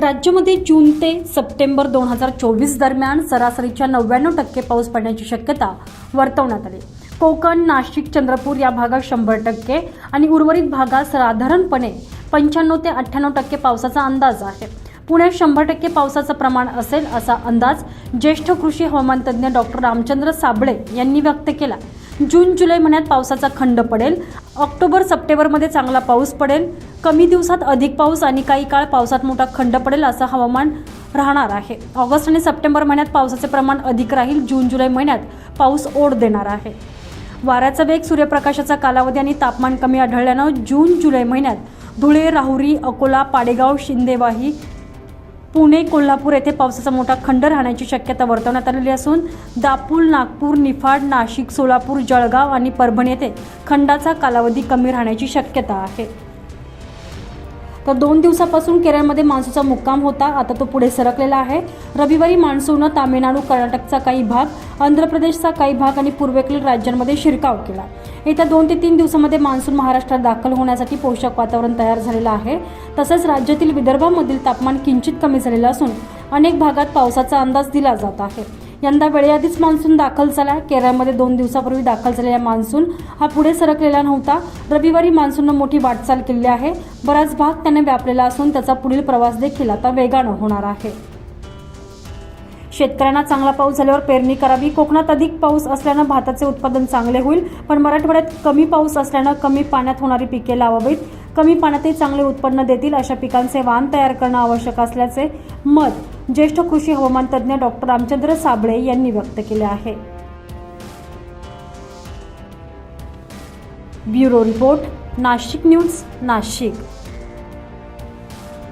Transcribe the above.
राज्यामध्ये जून ते सप्टेंबर दोन हजार चोवीस दरम्यान सरासरीच्या नव्याण्णव टक्के पाऊस पडण्याची शक्यता वर्तवण्यात आली. कोकण नाशिक चंद्रपूर या भागात शंभर टक्के आणि उर्वरित भागात साधारणपणे पंच्याण्णव ते अठ्ठ्याण्णव टक्के पावसाचा अंदाज आहे. पुण्यात शंभर टक्के पावसाचं प्रमाण असेल असा अंदाज ज्येष्ठ कृषी हवामान तज्ज्ञ डॉक्टर रामचंद्र साबळे यांनी व्यक्त केला. जून जुलै महिन्यात पावसाचा खंड पडेल. ऑक्टोबर सप्टेंबरमध्ये चांगला पाऊस पडेल. कमी दिवसात अधिक पाऊस आणि काही काळ पावसात मोठा खंड पडेल असं हवामान राहणार आहे. ऑगस्ट आणि सप्टेंबर महिन्यात पावसाचे प्रमाण अधिक राहील. जून जुलै महिन्यात पाऊस ओढ देणार आहे. वाऱ्याचा वेग सूर्यप्रकाशाचा कालावधी आणि तापमान कमी आढळल्यानं जून जुलै महिन्यात धुळे राहुरी अकोला पाडेगाव शिंदेवाही पुणे कोल्हापूर येथे पावसाचा मोठा खंड राहण्याची शक्यता वर्तवण्यात आलेली असून दापूल नागपूर निफाड नाशिक सोलापूर जळगाव आणि परभणी येथे खंडाचा कालावधी कमी राहण्याची शक्यता आहे. तर दोन दिवसापासून केरळमध्ये मान्सूनचा मुक्काम होता. आता तो पुढे सरकलेला आहे. रविवारी मान्सूननं तामिळनाडू कर्नाटकचा काही भाग आंध्र प्रदेशचा काही भाग आणि पूर्वेकडील राज्यांमध्ये शिरकाव केला. येत्या दोन ते तीन दिवसामध्ये मान्सून महाराष्ट्रात दाखल होण्यासाठी पोषक वातावरण तयार झालेलं आहे. तसंच राज्यातील विदर्भामधील तापमान किंचित कमी झालेलं असून अनेक भागात पावसाचा अंदाज दिला जात आहे. यंदा वेळेआधीच मान्सून दाखल झाला. केरळमध्ये दोन दिवसापूर्वी दाखल झालेला मान्सून हा पुढे सरकलेला नव्हता. रविवारी मान्सूननं मोठी वाटचाल केली आहे. बराच भाग त्याने व्यापलेला असून त्याचा पुढील प्रवास देखील आता वेगानं होणार आहे. शेतकऱ्यांना चांगला पाऊस झाल्यावर पेरणी करावी. कोकणात अधिक पाऊस असल्यानं भाताचे उत्पादन चांगले होईल पण मराठवाड्यात कमी पाऊस असल्यानं कमी पाण्यात होणारी पिके लावावीत. कमी पाण्यातही चांगले उत्पन्न देतील अशा पिकांचे वाण तयार करणं आवश्यक असल्याचे मत ज्येष्ठ कृषी हवामान तज्ज्ञ डॉक्टर रामचंद्र साबळे यांनी व्यक्त केले आहे. Bureau report Nashik news Nashik.